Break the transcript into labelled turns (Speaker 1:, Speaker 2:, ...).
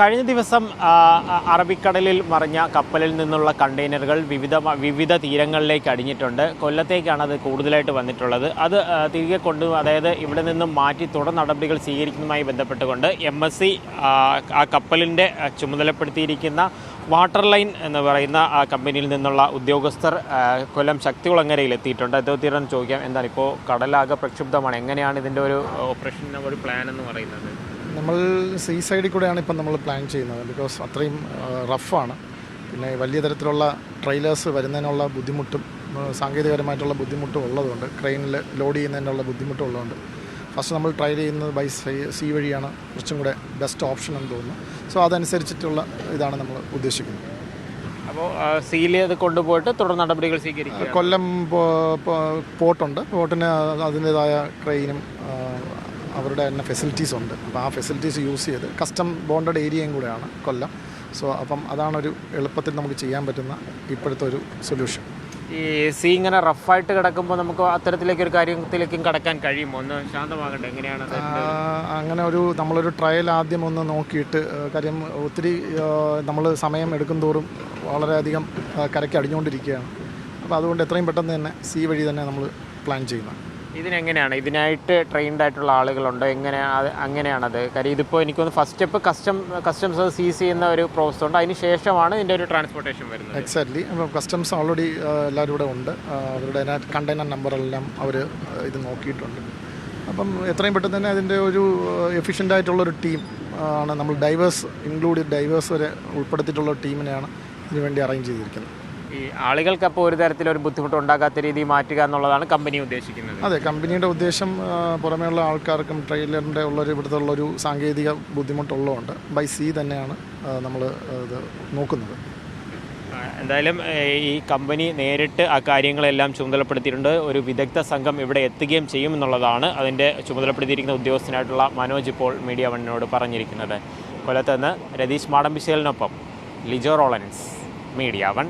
Speaker 1: കഴിഞ്ഞ ദിവസം അറബിക്കടലിൽ മറിഞ്ഞ കപ്പലിൽ നിന്നുള്ള കണ്ടെയ്നറുകൾ വിവിധ വിവിധ തീരങ്ങളിലേക്ക് അടിഞ്ഞിട്ടുണ്ട്. കൊല്ലത്തേക്കാണ് അത് കൂടുതലായിട്ട് വന്നിട്ടുള്ളത്. അത് തിരികെ കൊണ്ടു അതായത് ഇവിടെ നിന്നും മാറ്റി തുടർ നടപടികൾ സ്വീകരിക്കുന്നതുമായി ബന്ധപ്പെട്ടുകൊണ്ട് എം എസ് സി ആ കപ്പലിന്റെ ചുമതലപ്പെടുത്തിയിരിക്കുന്ന വാട്ടർ ലൈൻ എന്ന് പറയുന്ന ആ കമ്പനിയിൽ നിന്നുള്ള ഉദ്യോഗസ്ഥർ കൊല്ലം കൊല്ലം ശക്തികുളങ്ങരയിൽ എത്തിയിട്ടുണ്ട്. അദ്ദേഹത്തിനോട് ചോദിക്കാം എന്താണ് ഇപ്പോൾ കടലാകെ പ്രക്ഷുബ്ധമാണ്? എങ്ങനെയാണ് ഇതിന്റെ ഒരു ഓപ്പറേഷൻ ഒരു പ്ലാൻ എന്ന് പറയുന്നത്?
Speaker 2: നമ്മൾ സീ സൈഡിൽ കൂടെയാണ് ഇപ്പം നമ്മൾ പ്ലാൻ ചെയ്യുന്നത്. ബിക്കോസ് അത്രയും റഫാണ് പിന്നെ വലിയ തരത്തിലുള്ള ട്രെയിലേഴ്സ് വരുന്നതിനുള്ള ബുദ്ധിമുട്ടും സാങ്കേതികപരമായിട്ടുള്ള ബുദ്ധിമുട്ടും ഉള്ളതുകൊണ്ട് ക്രെയിനിൽ ലോഡ് ചെയ്യുന്നതിനുള്ള ബുദ്ധിമുട്ടും ഉള്ളതുകൊണ്ട് ഫസ്റ്റ് നമ്മൾ ട്രൈ ചെയ്യുന്നത് ബൈ സീ വഴിയാണ്. കുറച്ചും കൂടെ ബെസ്റ്റ് ഓപ്ഷൻ എന്ന് തോന്നുന്നു. സോ അതനുസരിച്ചിട്ടുള്ള ഇതാണ് നമ്മൾ ഉദ്ദേശിക്കുന്നത്.
Speaker 1: അപ്പോൾ സീൽ ചെയ്ത് കൊണ്ടുപോയിട്ട് തുടർ നടപടികൾ സ്വീകരിക്കും
Speaker 2: കൊല്ലം പോർട്ടുണ്ട് പോർട്ടിന് അതിന്റേതായ ക്രെയിനും അവരുടെ തന്നെ ഫെസിലിറ്റീസ് ഉണ്ട്. അപ്പോൾ ആ ഫെസിലിറ്റീസ് യൂസ് ചെയ്ത് കസ്റ്റം ബോണ്ടഡ് ഏരിയയും കൂടെയാണ് കൊല്ലം. സോ അപ്പം അതാണൊരു എളുപ്പത്തിൽ നമുക്ക് ചെയ്യാൻ പറ്റുന്ന ഇപ്പോഴത്തെ ഒരു സൊല്യൂഷൻ
Speaker 1: ഈ സി ഇങ്ങനെ റഫായിട്ട് കിടക്കുമ്പോൾ നമുക്ക് അത്തരത്തിലേക്ക് ഒരു കാര്യത്തിലേക്കും കടക്കാൻ കഴിയുമോ? ഒന്ന് ശാന്തമാകട്ടെ എങ്ങനെയാണ്
Speaker 2: അങ്ങനെ ഒരു നമ്മളൊരു ട്രയൽ ആദ്യം ഒന്ന് നോക്കിയിട്ട് കാര്യം ഒത്തിരി നമ്മൾ സമയം എടുക്കും തോറും വളരെയധികം കരയ്ക്ക് അടിഞ്ഞുകൊണ്ടിരിക്കുകയാണ്. അപ്പോൾ അതുകൊണ്ട് എത്രയും പെട്ടെന്ന് തന്നെ സി വഴി തന്നെ നമ്മൾ പ്ലാൻ ചെയ്യുന്നത്
Speaker 1: ഇതിനെങ്ങനെയാണ്? ഇതിനായിട്ട് ട്രെയിൻഡ് ആയിട്ടുള്ള ആളുകളുണ്ടോ? എങ്ങനെ അങ്ങനെയാണത്? കാര്യം ഇതിപ്പോൾ എനിക്കൊന്ന് ഫസ്റ്റ് സ്റ്റെപ്പ് കസ്റ്റം കസ്റ്റംസ് അത് സീസ് ചെയ്യുന്ന ഒരു പ്രോസസ് ഉണ്ട്. അതിന് ശേഷമാണ് ഇതിന്റെ ഒരു ട്രാൻസ്പോർട്ടേഷൻ വരുന്നത്.
Speaker 2: എക്സാക്ട്ലി അപ്പോൾ കസ്റ്റംസ് ഓൾറെഡി എല്ലാവരും ഇവിടെ ഉണ്ട്. അവരുടെ കണ്ടെയ്നർ നമ്പറെല്ലാം അവർ ഇത് നോക്കിയിട്ടുണ്ട്. അപ്പം എത്രയും പെട്ടെന്ന് തന്നെ അതിന്റെ ഒരു എഫിഷ്യന്റ് ആയിട്ടുള്ളൊരു ടീം ആണ് നമ്മൾ ഡൈവേഴ്സ് ഇൻക്ലൂഡ് ഡൈവേഴ്സ് വരെ ഉൾപ്പെടുത്തിയിട്ടുള്ള ടീമിനെയാണ് ഇതിനുവേണ്ടി അറേഞ്ച് ചെയ്തിരിക്കുന്നത്.
Speaker 1: ഈ ആളുകൾക്ക് അപ്പോൾ ഒരു തരത്തിലൊരു ബുദ്ധിമുട്ട് ഉണ്ടാക്കാത്ത രീതി മാറ്റുക എന്നുള്ളതാണ് കമ്പനി ഉദ്ദേശിക്കുന്നത്.
Speaker 2: അതെ കമ്പനിയുടെ ഉദ്ദേശം പുറമേയുള്ള ആൾക്കാർക്കും ട്രെയിലറിന്റെ ഉള്ളൊരു ഇവിടുത്തെ ഉള്ളൊരു സാങ്കേതിക ബുദ്ധിമുട്ടുള്ളതുകൊണ്ട് ബൈ സി തന്നെയാണ് നമ്മൾ ഇത് നോക്കുന്നത്.
Speaker 1: എന്തായാലും ഈ കമ്പനി നേരിട്ട് ആ കാര്യങ്ങളെല്ലാം ചുമതലപ്പെടുത്തിയിട്ടുണ്ട്. ഒരു വിദഗ്ധ സംഘം ഇവിടെ എത്തുകയും ചെയ്യും എന്നുള്ളതാണ് അതിന്റെ ചുമതലപ്പെടുത്തിയിരിക്കുന്ന ഉദ്യോഗസ്ഥനായിട്ടുള്ള മനോജ് ഇപ്പോൾ മീഡിയ വണ്ണിനോട് പറഞ്ഞിരിക്കുന്നത്. കൊല്ലത്ത് നിന്ന് രതീഷ് മാടമ്പിശേലിനൊപ്പം ലിജോ റോളൻസ് മീഡിയ വൺ.